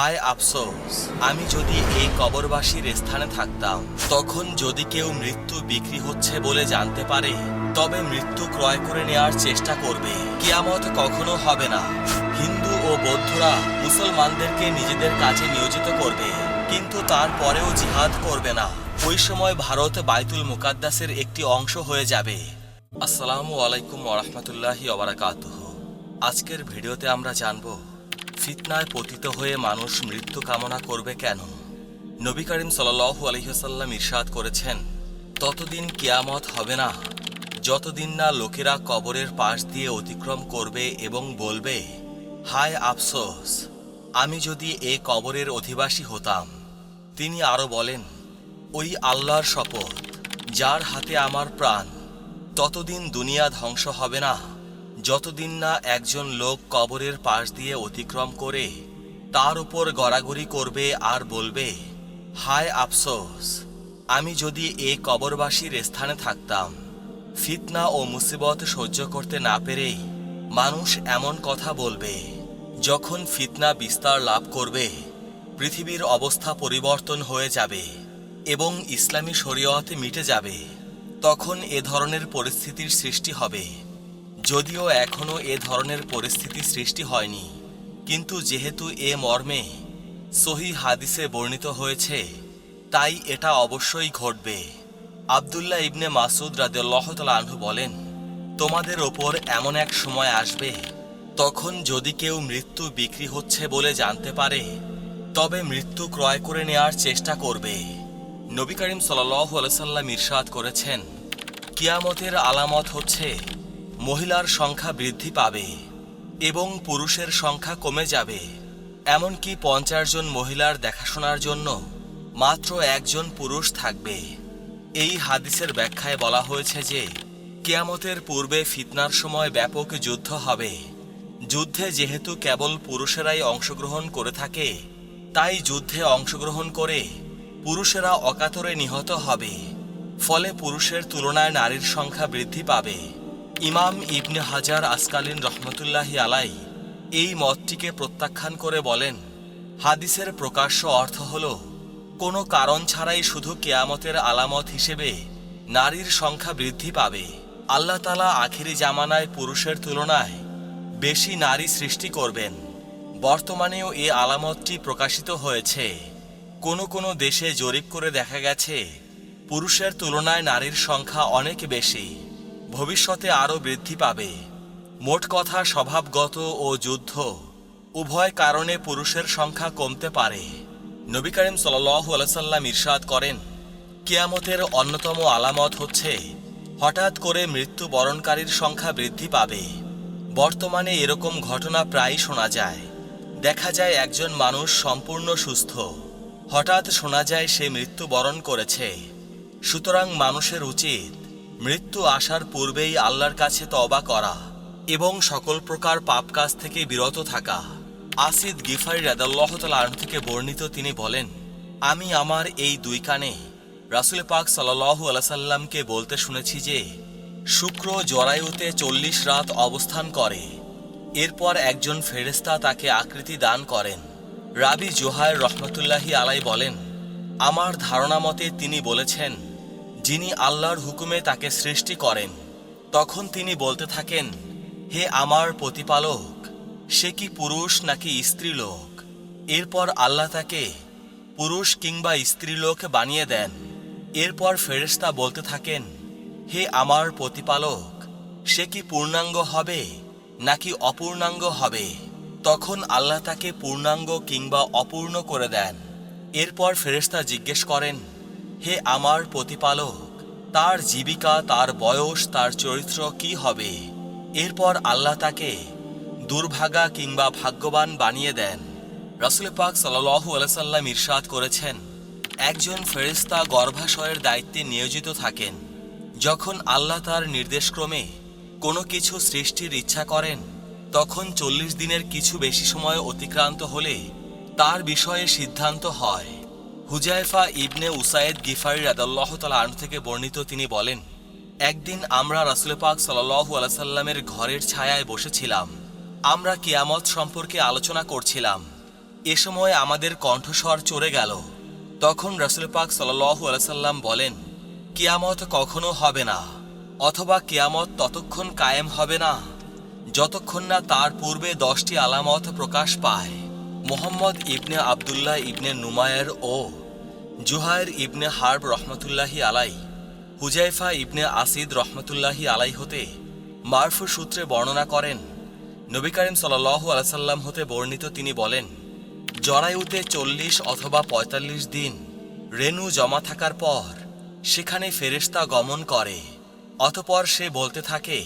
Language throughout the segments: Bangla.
হায় আফসোস, আমি যদি এই কবরবাসীর স্থানে থাকতাম, তখন যদি কেউ মৃত্যু বিক্রি হচ্ছে বলে জানতে পারে, তবে মৃত্যু ক্রয় করে নেয়ার চেষ্টা করবে। কিয়ামত কখনো হবে না। হিন্দু ও বৌদ্ধরা মুসলমানদেরকে নিজেদের কাজে নিয়োজিত করবে, কিন্তু তারপরেও জিহাদ করবে না। ওই সময় ভারত বাইতুল মুকাদ্দাসের একটি অংশ হয়ে যাবে। আসসালামু আলাইকুম ওরহমতুল্লাহি ওবরাকাতুহ আজকের ভিডিওতে আমরা জানব ফিতনায় পতিত হয়ে মানুষ মৃত্যু কামনা করবে কেন? নবী করিম সাল্লাল্লাহু আলহিহাসাল্লাম ইরশাদ করেছেন, ততদিন কিয়ামত হবে না। যতদিন না লোকেরা কবরের পাশ দিয়ে অতিক্রম করবে এবং বলবে, হায় আফসোস, আমি যদি এ কবরের অধিবাসী হতাম তিনি আরও বলেন, ওই আল্লাহর শপথ, যার হাতে আমার প্রাণ, ততদিন দুনিয়া ধ্বংস হবে না। যতদিন না একজন লোক কবরের পাশ দিয়ে অতিক্রম করে, তার উপর গড়াগড়ি করবে আর বলবে, হায় আফসোস, আমি যদি এ কবরবাসীর স্থানে থাকতাম, ফিতনা ও মুসিবত সহ্য করতে না পেরেই মানুষ এমন কথা বলবে, যখন ফিতনা বিস্তার লাভ করবে, পৃথিবীর অবস্থা পরিবর্তন হয়ে যাবে এবং ইসলামী শরীয়ত মিটে যাবে, তখন এ ধরনের পরিস্থিতির সৃষ্টি হবে। যদিও এখনও এ ধরনের পরিস্থিতি সৃষ্টি হয়নি, কিন্তু যেহেতু এ মর্মে সহি হাদিসে বর্ণিত হয়েছে, তাই এটা অবশ্যই ঘটবে। আবদুল্লাহ ইবনে মাসুদ রাদিয়াল্লাহু তাআলা আনহু বলেন, তোমাদের ওপর এমন এক সময় আসবে, তখন যদি কেউ মৃত্যু বিক্রি হচ্ছে বলে জানতে পারে, তবে মৃত্যু ক্রয় করে নেয়ার চেষ্টা করবে। নবী করিম সাল্লাল্লাহু আলাইহি সাল্লাম ইরশাদ করেছেন, কিয়ামতের আলামত হচ্ছে মহিলার সংখ্যা বৃদ্ধি পাবে এবং পুরুষের সংখ্যা কমে যাবে। এমনকি পঞ্চাশ জন মহিলার দেখাশোনার জন্য মাত্র একজন পুরুষ থাকবে। এই হাদিসের ব্যাখ্যায় বলা হয়েছে যে, কেয়ামতের পূর্বে ফিতনার সময় ব্যাপক যুদ্ধ হবে। যুদ্ধে যেহেতু কেবল পুরুষেরাই অংশগ্রহণ করে থাকে, তাই যুদ্ধে অংশগ্রহণ করে পুরুষেরা অকাতরে নিহত হবে। ফলে পুরুষের তুলনায় নারীর সংখ্যা বৃদ্ধি পাবে। ইমাম ইবনে হাজার আসকালীন রহমতুল্লাহি আলাই এই মতটিকে প্রত্যাখ্যান করে বলেন, হাদিসের প্রকাশ্য অর্থ হল, কোনো কারণ ছাড়াই শুধু কেয়ামতের আলামত হিসেবে নারীর সংখ্যা বৃদ্ধি পাবে। আল্লাহ তালা আখিরি জামানায় পুরুষের তুলনায় বেশি নারী সৃষ্টি করবেন। বর্তমানেও এ আলামতটি প্রকাশিত হয়েছে। কোনো কোনো দেশে জরিপ করে দেখা গেছে, পুরুষের তুলনায় নারীর সংখ্যা অনেক বেশি। ভবিষ্যতে আরও বৃদ্ধি পাবে। মোট কথা, স্বভাবগত ও যুদ্ধ উভয় কারণে পুরুষের সংখ্যা কমতে পারে। নবী করিম সাল্লাম ইরশাদ করেন, কিয়ামতের অন্যতম আলামত হচ্ছে, হঠাৎ করে মৃত্যু বরণকারীর সংখ্যা বৃদ্ধি পাবে। বর্তমানে এরকম ঘটনা প্রায়ই শোনা যায়। দেখা যায় একজন মানুষ সম্পূর্ণ সুস্থ। হঠাৎ শোনা যায় সে মৃত্যুবরণ করেছে। সুতরাং মানুষের উচিত মৃত্যু আসার পূর্বেই আল্লাহর কাছে তবা করা এবং সকল প্রকার পাপ কাজ থেকে বিরত থাকা। আসিদ গিফারি রাদাল্লাহ তাল থেকে বর্ণিত তিনি বলেন, আমি আমার এই দুই কানে রাসুল পাক সাল্লাহু আলাইসাল্লামকে বলতে শুনেছি যে, শুক্র জরায়ুতে চল্লিশ রাত অবস্থান করে। এরপর একজন ফেরেস্তা তাকে আকৃতি দান করেন। রাবি জোহায় রহমতুল্লাহি আলাই বলেন, আমার ধারণা মতে তিনি বলেছেন যিনি আল্লাহর হুকুমে তাকে সৃষ্টি করেন, তখন তিনি বলতে থাকেন, হে আমার প্রতিপালক, সে কি পুরুষ নাকি স্ত্রীলোক? এরপর আল্লাহ তাকে, পুরুষ কিংবা স্ত্রীলোক বানিয়ে দেন। এরপর ফেরেশতা বলতে থাকেন, হে আমার প্রতিপালক, সে কি পূর্ণাঙ্গ হবে নাকি অপূর্ণাঙ্গ হবে? তখন আল্লাহ তাকে পূর্ণাঙ্গ কিংবা অপূর্ণ করে দেন। এরপর ফেরেশতা জিজ্ঞেস করেন হে আমার প্রতিপালক, তার জীবিকা, তার বয়স, তার চরিত্র কি হবে? এরপর আল্লাহ তাকে দুর্ভাগা কিংবা ভাগ্যবান বানিয়ে দেন। রাসুল পাক সাল্লাহু আলাইসাল্লাম ইরশাদ করেছেন, একজন ফেরেস্তা গর্ভাশয়ের দায়িত্বে নিয়োজিত থাকেন। যখন আল্লাহ তার নির্দেশক্রমে কোনো কিছু সৃষ্টির ইচ্ছা করেন, তখন চল্লিশ দিনের কিছু বেশি সময় অতিক্রান্ত হলে তার বিষয়ে সিদ্ধান্ত হয়। হুজাইফা ইবনে উসাইদ গিফারি রাদাল্লাহ তালা আনু থেকে বর্ণিত তিনি বলেন, একদিন আমরা রাসুল পাক সাল্লাহু আলাইসাল্লামের ঘরের ছায়ায় বসেছিলাম। আমরা কিয়ামত সম্পর্কে আলোচনা করছিলাম। এ সময় আমাদের কণ্ঠস্বর চড়ে গেল। তখন রসুল পাক সাল্লাহু আলাইসাল্লাম বলেন, কিয়ামত কখনো হবে না, অথবা কিয়ামত ততক্ষণ কায়েম হবে না, যতক্ষণ না তার পূর্বে দশটি আলামত প্রকাশ পায়। Muhammad ibn Abdullah ibn Numair ও জুহায়ের ইবনে হার্ব রহমতুল্লাহি আলাই হুজাইফা ইবনে আসিদ রহমতুল্লাহি আলাই হতে মারফু সূত্রে বর্ণনা করেন। নবী করিম সাল্লাহ আলাইসাল্লাম হতে বর্ণিত তিনি বলেন জরায়ুতে চল্লিশ অথবা ৪৫ দিন, রেণু জমা থাকার পর সেখানে ফেরেশতা গমন করে। অতপর সে বলতে থাকে,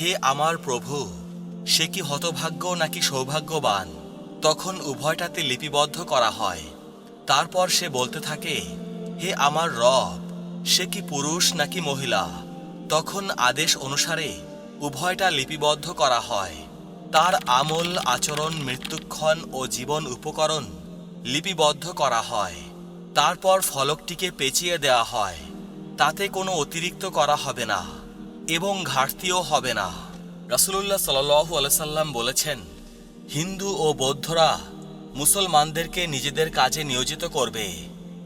হে আমার প্রভু, সে কি হতভাগ্য নাকি সৌভাগ্যবান? তখন উভয়টাতে লিপিবদ্ধ করা হয়। তারপর সে বলতে থাকে, হে আমার রব, সে কি পুরুষ নাকি মহিলা? তখন আদেশ অনুসারে উভয়টা লিপিবদ্ধ করা হয়। তার আমল, আচরণ, মৃত্যুক্ষণ ও জীবন উপকরণ লিপিবদ্ধ করা হয়। তারপর ফলকটিকে পেঁচিয়ে দেওয়া হয়। তাতে কোনো অতিরিক্ত করা হবে না এবং ঘাটতিও হবে না। রাসুলুল্লাহ সাল্লু আলসাল্লাম বলেছেন, হিন্দু ও বৌদ্ধরা মুসলমানদেরকে নিজেদের কাজে নিয়োজিত করবে,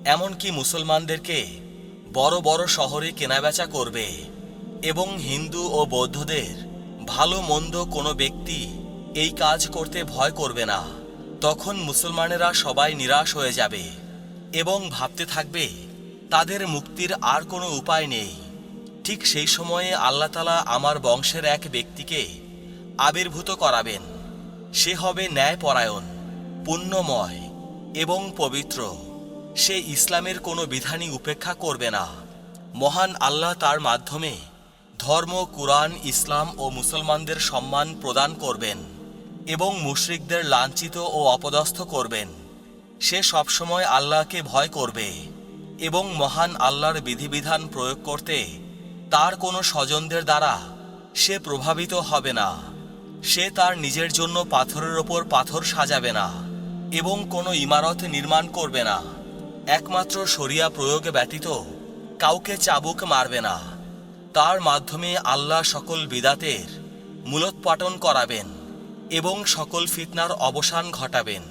এমনকি মুসলমানদেরকে বড় বড় শহরে কেনাবেচা করবে এবং হিন্দু ও বৌদ্ধদের ভালো মন্দ কোনো ব্যক্তি এই কাজ করতে ভয় করবে না। তখন মুসলমানেরা সবাই নিরাশ হয়ে যাবে এবং ভাবতে থাকবে, তাদের মুক্তির আর কোনো উপায় নেই। ঠিক সেই সময়ে আল্লাহ তালা আমার বংশের এক ব্যক্তিকে আবির্ভূত করাবেন। সে হবে ন্যায়পরায়ণ। পুণ্যময় এবং পবিত্র। সে ইসলামের কোনো বিধানই উপেক্ষা করবে না। মহান আল্লাহ তার মাধ্যমে ধর্ম, কুরআন, ইসলাম ও মুসলমানদের সম্মান প্রদান করবেন এবং মুশরিকদের লাঞ্ছিত ও অপদস্থ করবেন। সে সবসময় আল্লাহকে ভয় করবে এবং মহান আল্লাহর বিধিবিধান প্রয়োগ করতে তার কোনো স্বজনদের দ্বারা সে প্রভাবিত হবে না। সে তার নিজের জন্য পাথরের ওপর পাথর সাজাবে না। এবং কোনো ইমারত নির্মাণ করবে না। একমাত্র শরিয়া প্রয়োগে ব্যতীত কাউকে চাবুক মারবে না। তার মাধ্যমে আল্লাহ সকল বিদাতের মূলোৎপাটন করাবেন এবং সকল ফিতনার অবসান ঘটাবেন।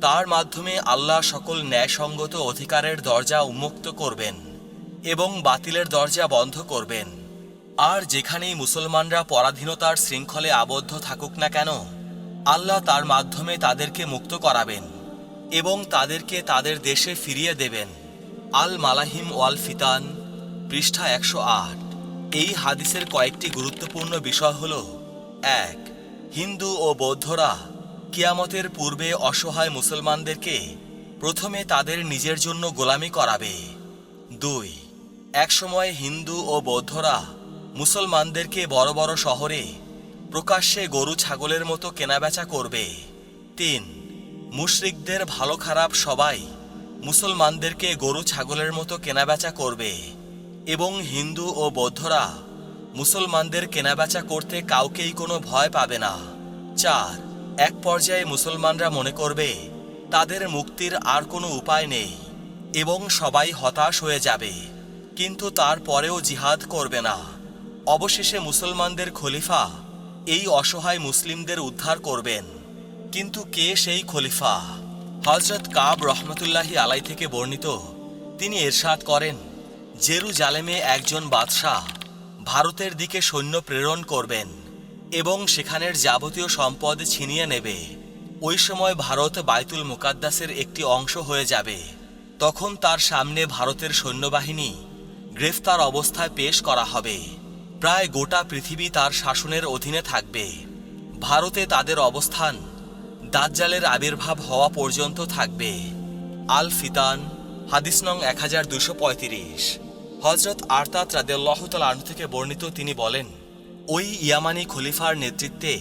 তার মাধ্যমে আল্লাহ সকল ন্যায়সঙ্গত অধিকারের দরজা উন্মুক্ত করবেন এবং বাতিলের দরজা বন্ধ করবেন। আর যেখানেই মুসলমানরা পরাধীনতার শৃঙ্খলে আবদ্ধ থাকুক না কেন আল্লাহ তার মাধ্যমে তাদেরকে মুক্ত করাবেন এবং তাদেরকে তাদের দেশে ফিরিয়ে দেবেন। আল মালাহিম ওয়াল ফিতান, পৃষ্ঠা একশো আট। এই হাদিসের কয়েকটি গুরুত্বপূর্ণ বিষয় হল, এক, হিন্দু ও বৌদ্ধরা কিয়ামতের পূর্বে অসহায় মুসলমানদেরকে প্রথমে তাদের নিজের জন্য গোলামি করাবে। দুই, একসময় হিন্দু ও বৌদ্ধরা মুসলমানদেরকে বড় বড় শহরে প্রকাশ্যে গরু ছাগলের মতো কেনাবেচা করবে। তিন, মুশরিকদের ভালো খারাপ সবাই মুসলমানদেরকে গরু ছাগলের মতো কেনাবেচা করবে এবং হিন্দু ও বৌদ্ধরা মুসলমানদের কেনাবেচা করতে কাউকেই কোনো ভয় পাবে না। চার, এক পর্যায়ে মুসলমানরা মনে করবে তাদের মুক্তির আর কোনো উপায় নেই এবং সবাই হতাশ হয়ে যাবে, কিন্তু তারপরেও জিহাদ করবে না। অবশেষে মুসলমানদের খলিফা এই অসহায় মুসলিমদের উদ্ধার করবেন। কিন্তু কে সেই খলিফা? হজরত কাব রহমতুল্লাহি আলাই থেকে বর্ণিত। তিনি এরশাদ করেন, জেরুজালেমে একজন বাদশাহ ভারতের দিকে সৈন্য প্রেরণ করবেন এবং সেখানের যাবতীয় সম্পদ ছিনিয়ে নেবে। ওই সময় ভারত বাইতুল মুকাদ্দাসের একটি অংশ হয়ে যাবে। তখন তার সামনে ভারতের সৈন্যবাহিনী গ্রেফতার অবস্থায় পেশ করা হবে। প্রায় গোটা পৃথিবী তার শাসনের অধীনে থাকবে। ভারতে তাদের অবস্থান দাজ্জালের আবির্ভাব হওয়া পর্যন্ত থাকবে। আল ফিতান, হাদিস নং এক হাজার দুশো পঁয়ত্রিশ। হজরত আরতাত রাদেল্লাহতাল আনু থেকে বর্ণিত তিনি বলেন, ওই ইয়ামানি খলিফার নেতৃত্বে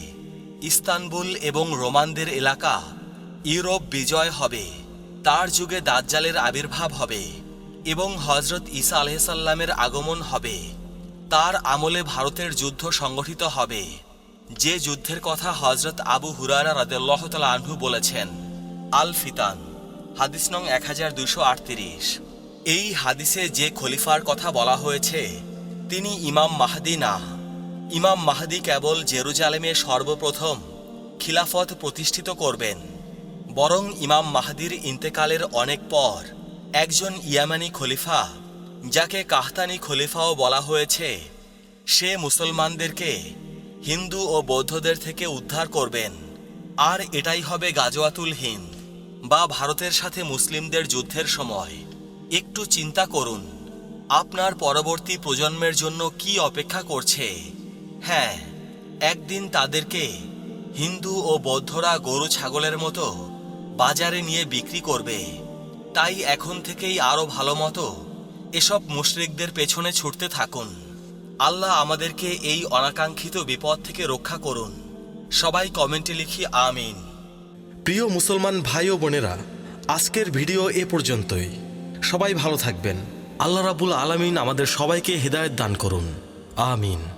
ইস্তানবুল এবং রোমানদের এলাকা ইউরোপ বিজয় হবে। তার যুগে দাজ্জালের আবির্ভাব হবে এবং হজরত ঈসা আলহিসাল্লামের আগমন হবে। তার আমলে ভারতের যুদ্ধ সংগঠিত হবে। যে যুদ্ধের কথা হজরত আবু হুরারা রাদেল্লাহতাল আনহু বলেছেন, আল ফিতান, হাদিস নং এক হাজার দুশো এই হাদিসে যে খলিফার কথা বলা হয়েছে, তিনি ইমাম মাহাদি না। ইমাম মাহাদি কেবল জেরুজালেমে সর্বপ্রথম খিলাফত প্রতিষ্ঠিত করবেন। বরং ইমাম মাহাদির ইন্তেকালের অনেক পর একজন ইয়ামানি খলিফা যাকে কাহতানি খলিফাও বলা হয়েছে, সে মুসলমানদেরকে হিন্দু ও বৌদ্ধদের থেকে উদ্ধার করবেন। আর এটাই হবে গাজওয়াতুল হিন্দ বা ভারতের সাথে মুসলিমদের যুদ্ধের সময়। একটু চিন্তা করুন, আপনার পরবর্তী প্রজন্মের জন্য কি অপেক্ষা করছে? হ্যাঁ একদিন তাদেরকে হিন্দু ও বৌদ্ধরা গরু ছাগলের মতো বাজারে নিয়ে বিক্রি করবে। তাই এখন থেকেই আরও ভালো মতো এসব মুশরিকদের পেছনে ছুটতে থাকুন। আল্লাহ আমাদেরকে এই অনাকাঙ্ক্ষিত বিপদ থেকে রক্ষা করুন। সবাই কমেন্টে লিখি আমিন। প্রিয় মুসলমান ভাই ও বোনেরা, আজকের ভিডিও এ পর্যন্তই। সবাই ভালো থাকবেন। আল্লাহ রাবুল আলমিন আমাদের সবাইকে হৃদায়ত দান করুন। আমিন।